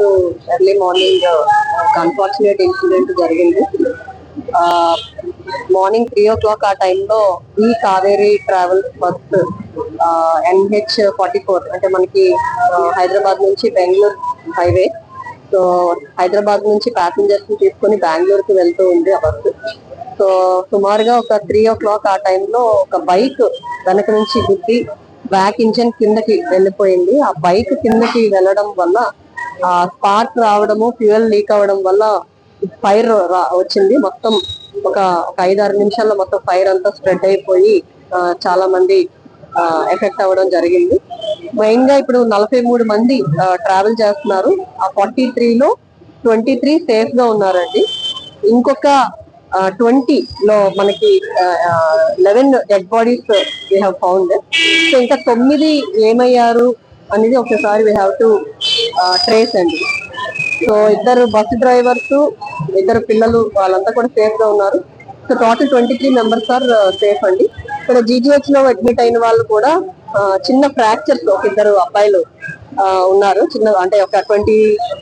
రోజు early morning ఒక unfortunate incident జరిగింది. మార్నింగ్ త్రీ ఓ క్లాక్ ఆ టైంలో ఈ Kaveri travels bus NH forty four అంటే మనకి హైదరాబాద్ నుంచి బెంగళూరు హైవే సో హైదరాబాద్ నుంచి ప్యాసింజర్స్ని తీసుకొని బెంగళూరుకి వెళ్తూ ఉంది ఆ బస్సు సో సుమారుగా ఒక త్రీ ఓ క్లాక్ ఆ టైంలో ఒక బైక్ వెనక నుంచి గుద్ది బ్యాక్ ఇంజన్ కిందకి వెళ్ళిపోయింది. ఆ బైక్ కిందకి వెళ్ళడం వల్ల ఆ స్పార్క్ రావడము ఫ్యూయల్ లీక్ అవ్వడం వల్ల ఫైర్ వచ్చింది. మొత్తం ఒక ఒక ఐదారు నిమిషాల్లో మొత్తం ఫైర్ అంతా స్ప్రెడ్ అయిపోయి చాలా మంది ఎఫెక్ట్ అవ్వడం జరిగింది. మెయిన్గా ఇప్పుడు నలభై మూడు మంది ట్రావెల్ చేస్తున్నారు. ఆ ఫార్టీ త్రీలో ట్వంటీ త్రీ సేఫ్గా ఉన్నారండి. ఇంకొక ట్వంటీ లో మనకి eleven dead bodies we have found so ఇంకా తొమ్మిది ఏమయ్యారు అనేది ఒకసారి వీ హ్యావ్ టు ట్రేస్ అండి. సో ఇద్దరు బస్సు డ్రైవర్స్ ఇద్దరు పిల్లలు వాళ్ళంతా కూడా సేఫ్గా ఉన్నారు. So total twenty three members are safe అండి. ఇక్కడ జీజీహెచ్లో అడ్మిట్ అయిన వాళ్ళు కూడా చిన్న ఫ్రాక్చర్స్ ఒక ఇద్దరు అబ్బాయిలు ఉన్నారు. చిన్న అంటే ఒక twenty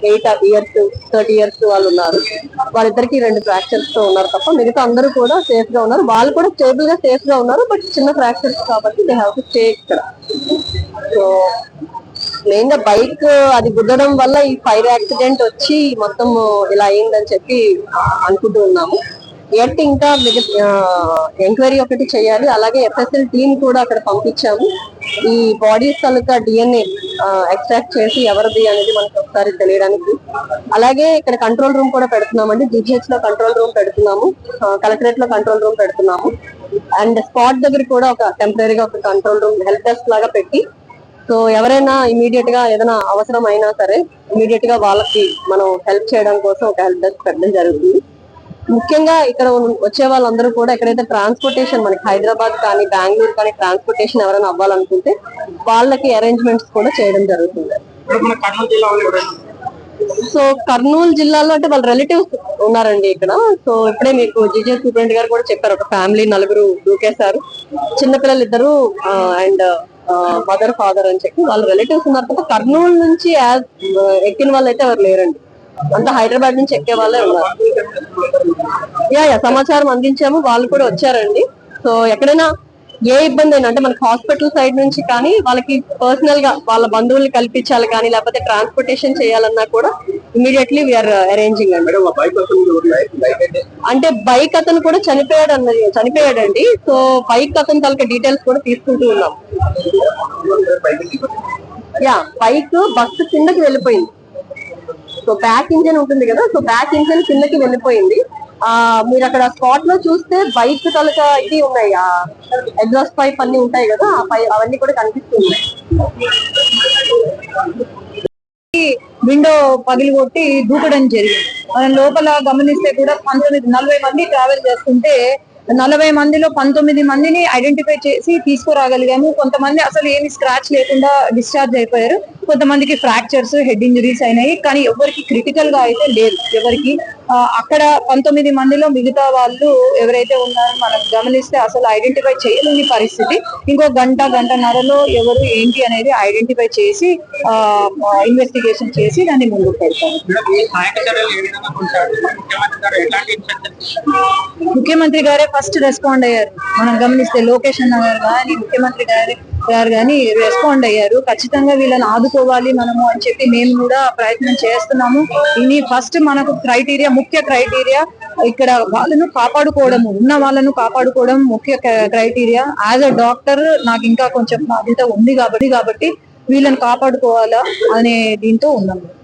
eight years thirty years వాళ్ళు ఉన్నారు. వాళ్ళిద్దరికి రెండు ఫ్రాక్చర్స్తో ఉన్నారు తప్ప మిగతా అందరూ కూడా సేఫ్గా ఉన్నారు. వాళ్ళు కూడా స్టేబుల్గా సేఫ్గా ఉన్నారు బట్ చిన్న ఫ్రాక్చర్స్ కాబట్టి దే హ్యావ్ టు స్టే ఇక్కడ. సో మెయిన్గా బైక్ అది గుద్దడం వల్ల ఈ ఫైర్ యాక్సిడెంట్ వచ్చి మొత్తం ఇలా అయిందని చెప్పి అనుకుంటూ ఉన్నాము. ఎట్ ఇంకా ఎంక్వైరీ ఒకటి చేయాలి. అలాగే ఎఫ్ఎస్ఎల్ టీమ్ కూడా అక్కడ పంపించాము. ఈ బాడీస్ తాలూకా డిఎన్ఏ ఎక్స్ట్రాక్ట్ చేసి ఎవరిది అనేది మనకు ఒకసారి తెలియడానికి. అలాగే ఇక్కడ కంట్రోల్ రూమ్ కూడా పెడుతున్నామండి. జిజిహెచ్లో కంట్రోల్ రూమ్ పెడుతున్నాము. కలెక్టరేట్లో కంట్రోల్ రూమ్ పెడుతున్నాము. అండ్ స్పాట్ దగ్గర కూడా ఒక టెంపరీగా ఒక కంట్రోల్ రూమ్ హెల్ప్ డెస్క్ లాగా పెట్టి సో ఎవరైనా ఇమీడియట్గా ఏదైనా అవసరం అయినా సరే ఇమీడియట్గా వాళ్ళకి మనం హెల్ప్ చేయడం కోసం ఒక హెల్ప్ డెస్క్ పెట్టడం జరుగుతుంది. ముఖ్యంగా ఇక్కడ వచ్చే వాళ్ళందరూ కూడా ఎక్కడైతే ట్రాన్స్పోర్టేషన్ మనకి హైదరాబాద్ కానీ బెంగళూరు కానీ ట్రాన్స్పోర్టేషన్ ఎవరైనా అవ్వాలనుకుంటే వాళ్ళకి అరేంజ్మెంట్స్ కూడా చేయడం జరుగుతుంది. సో కర్నూలు జిల్లాలో అంటే వాళ్ళ రిలేటివ్స్ ఉన్నారండి ఇక్కడ. సో ఇప్పుడే మీకు జీజే సూపరింట్ గారు కూడా చెప్పారు ఒక ఫ్యామిలీ నలుగురు దూకేశారు. చిన్నపిల్లలు ఇద్దరు అండ్ మదర్ ఫాదర్ అని చెప్పి వాళ్ళ రిలేటివ్స్ ఉన్నారు తప్ప కర్నూలు నుంచి యాజ్ ఎక్కిన వాళ్ళు అయితే ఎవరు లేరండి. అంతా హైదరాబాద్ నుంచి ఎక్కే వాళ్ళే ఉన్నారు. యా యా సమాచారం అందించాము. వాళ్ళు కూడా వచ్చారండి. సో ఎక్కడైనా ఏ ఇబ్బంది అయినా అంటే మనకి హాస్పిటల్ సైడ్ నుంచి కానీ వాళ్ళకి పర్సనల్గా వాళ్ళ బంధువుల్ని కల్పించాలి కానీ లేకపోతే ట్రాన్స్పోర్టేషన్ చేయాలన్నా కూడా ఇమీడియట్లీ వీఆర్ అరేంజింగ్ అండి. అంటే బైక్ అతను కూడా చనిపోయాడు అన్నది చనిపోయాడండి. సో బైక్ అతని తాలూకా డీటెయిల్స్ కూడా తీసుకుంటూ ఉన్నాం. యా బైక్ బస్సు కిందకి వెళ్ళిపోయింది. సో బ్యాక్ ఇంజన్ ఉంటుంది కదా సో బ్యాక్ ఇంజన్ కిందకి వెళ్ళిపోయింది. ఆ మీరు అక్కడ స్పాట్లో చూస్తే బైక్ తలక ఇది ఉన్నాయి. ఆ ఎగ్జాస్ట్ పైప్ అన్ని ఉంటాయి కదా ఆ పై అవన్నీ కూడా కనిపిస్తున్నాయి. విండో పగిలి కొట్టి దూకడం జరిగింది. మనం లోపల గమనిస్తే కూడా పంతొమ్మిది నలభై మంది ట్రావెల్ చేస్తుంటే నలభై మందిలో పంతొమ్మిది మందిని ఐడెంటిఫై చేసి తీసుకురాగలిగాము. కొంతమంది అసలు ఏమి స్క్రాచ్ లేకుండా డిశ్చార్జ్ అయిపోయారు. కొంతమందికి ఫ్రాక్చర్స్ హెడ్ ఇంజరీస్ అయినాయి. కానీ ఎవరికి క్రిటికల్గా అయితే లేదు. ఎవరికి అక్కడ పంతొమ్మిది మందిలో మిగతా వాళ్ళు ఎవరైతే ఉన్నారో మనం గమనిస్తే అసలు ఐడెంటిఫై చేయలేని పరిస్థితి. ఇంకో గంట గంటన్నరలో ఎవరు ఏంటి అనేది ఐడెంటిఫై చేసి ఇన్వెస్టిగేషన్ చేసి దాన్ని ముందుకు పెడతారు. ముఖ్యమంత్రి గారే ఫస్ట్ రెస్పాండ్ అయ్యారు. మనం గమనిస్తే లోకేష్ అన్న గారు కానీ ముఖ్యమంత్రి గారే గారు కానీ రెస్పాండ్ అయ్యారు. ఖచ్చితంగా వీళ్ళని ఆదుకోవాలి మనము అని చెప్పి మేము కూడా ప్రయత్నం చేస్తున్నాము. ఇది ఫస్ట్ మనకు క్రైటీరియా ముఖ్య క్రైటీరియా ఇక్కడ వాళ్ళను కాపాడుకోవడం ఉన్న వాళ్ళను కాపాడుకోవడం ముఖ్య క్రైటీరియా యాజ్ అ డాక్టర్ నాకు ఇంకా కొంచెం బాధ్యత ఉంది కాబట్టి కాబట్టి వీళ్ళని కాపాడుకోవాలా అనే దీంతో ఉన్నాము.